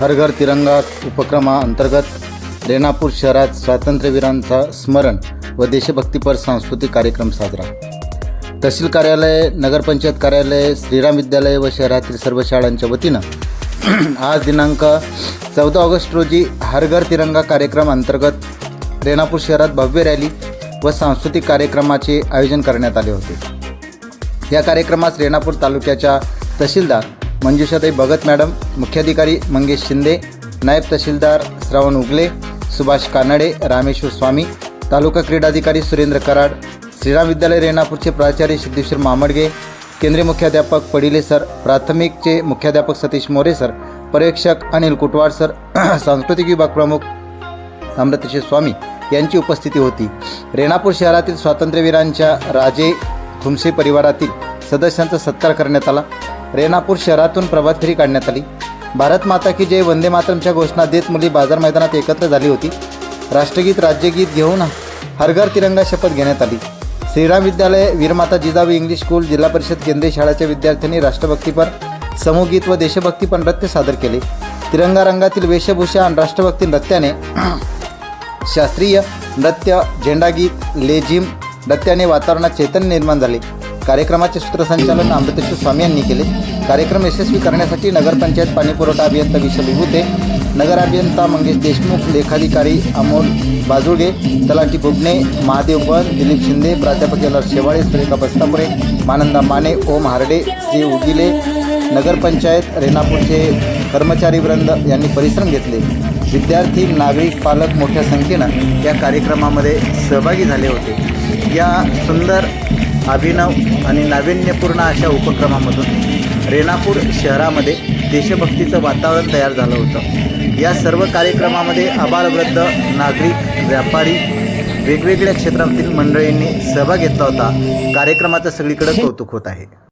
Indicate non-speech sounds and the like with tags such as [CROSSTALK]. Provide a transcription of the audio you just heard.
हर घर तिरंगा उपक्रमाअंतर्गत रेणापूर शहरात स्वातंत्र्यवीरांचा स्मरण व देशभक्तीपर सांस्कृतिक कार्यक्रम साजरा. तहसील कार्यालय नगरपंचायत कार्यालय श्रीराम विद्यालय व शहरातील सर्व शाळांच्या वतीनं [CLEARS THROAT] आज दिनांक चौदा ऑगस्ट रोजी हर घर तिरंगा कार्यक्रम अंतर्गत रेणापूर शहरात भव्य रॅली व सांस्कृतिक कार्यक्रमाचे आयोजन करण्यात आले होते. या कार्यक्रमास रेणापूर तालुक्याच्या तहसीलदार मंजुषाताई भगत मॅडम मुख्याधिकारी मंगेश शिंदे नायब तहसीलदार श्रावण उगले सुभाष कानडे रामेश्वर स्वामी तालुका क्रीडाधिकारी सुरेंद्र कराड श्रीराम विद्यालय रेणापूरचे प्राचार्य सिद्धेश्वर मामडगे केंद्रीय मुख्याध्यापक पडिले सर प्राथमिकचे मुख्याध्यापक सतीश मोरे सर पर्यवेक्षक अनिल कुटवाड सर [CLEARS THROAT] सांस्कृतिक विभाग प्रमुख अमृतेश्वर स्वामी यांची उपस्थिती होती. रेणापूर शहरातील स्वातंत्र्यवीरांच्या राजे खुमसे परिवारातील सदस्यांचा सत्कार करण्यात आला. रेणापूर शहरातून प्रभात फेरी काढण्यात आली. भारत माता की जय वंदे मातरमच्या घोषणा देत मुली बाजार मैदानात एकत्र झाली होती. राष्ट्रगीत राज्यगीत घेऊन हरघर तिरंगा शपथ घेण्यात आली. श्रीराम विद्यालय वीरमाता जिजाऊ इंग्लिश स्कूल जिल्हा परिषद केंद्रीय शाळेच्या विद्यार्थ्यांनी राष्ट्रभक्तीपर समूहगीत व देशभक्तीपर नृत्य सादर केले. तिरंगा रंगातील वेशभूषा आणि राष्ट्रभक्ती नृत्याने शास्त्रीय नृत्य झेंडागीत लेझिम नृत्याने वातावरणात चैतन्य निर्माण झाले. कार्यक्रमाचे सूत्रसंचालन अमृतेश्वर स्वामी यांनी केले. कार्यक्रम यशस्वी करण्यासाठी नगरपंचायत पाणीपुरवठा अभियंता विशल होते नगर अभियंता मंगेश देशमुख लेखाधिकारी अमोल बाजुळगे तलाठी गुबणे महादेव बन दिलीप शिंदे प्राध्यापक एल शेवाळे सुरेखा बस्तापुरे मानंदा माने ओम हार्डे श्री उगिले नगरपंचायत रेणापूरचे कर्मचारीवृंद यांनी परिश्रम घेतले. विद्यार्थी नागरिक पालक मोठ्या संख्येनं या कार्यक्रमामध्ये सहभागी झाले होते. या सुंदर अभिनव आणि नाविन्यपूर्ण अशा उपक्रमामधून रेणापूर शहरामध्ये देशभक्तीचं वातावरण तयार झालं होतं. या सर्व कार्यक्रमामध्ये आबालवृद्ध नागरिक व्यापारी वेगवेगळ्या क्षेत्रातील मंडळींनी सहभाग घेतला होता. कार्यक्रमाचं सगळीकडे कौतुक होत आहे.